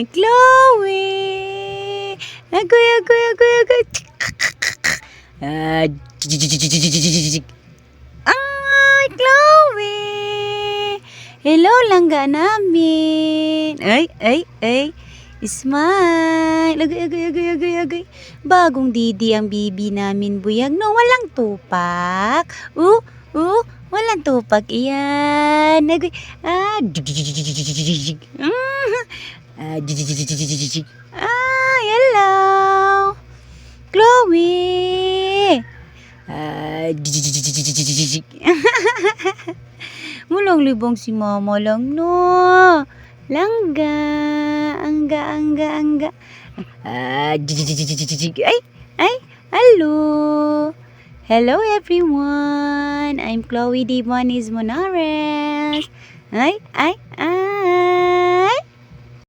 yan, Chloe! Agoy, agoy, agoy, agoy. Ah, Ay, Chloe! Hello, langga namin. Ay, ay, ay. Smile. Agay, agay, agay, agay, agay. Bagong didi ang bibi namin, buyag. No, walang tupak. Uh, uh, walang tupak. Iyan. Agay. Ah, Mm. Ah, ah, hello. Chloe. Ah, Mulang libong si mama lang, no. Langga, angga, angga, angga. Ah, ay, ay, hello. Hello everyone. I'm Chloe Dimonis Monares. Ay, ay, ay.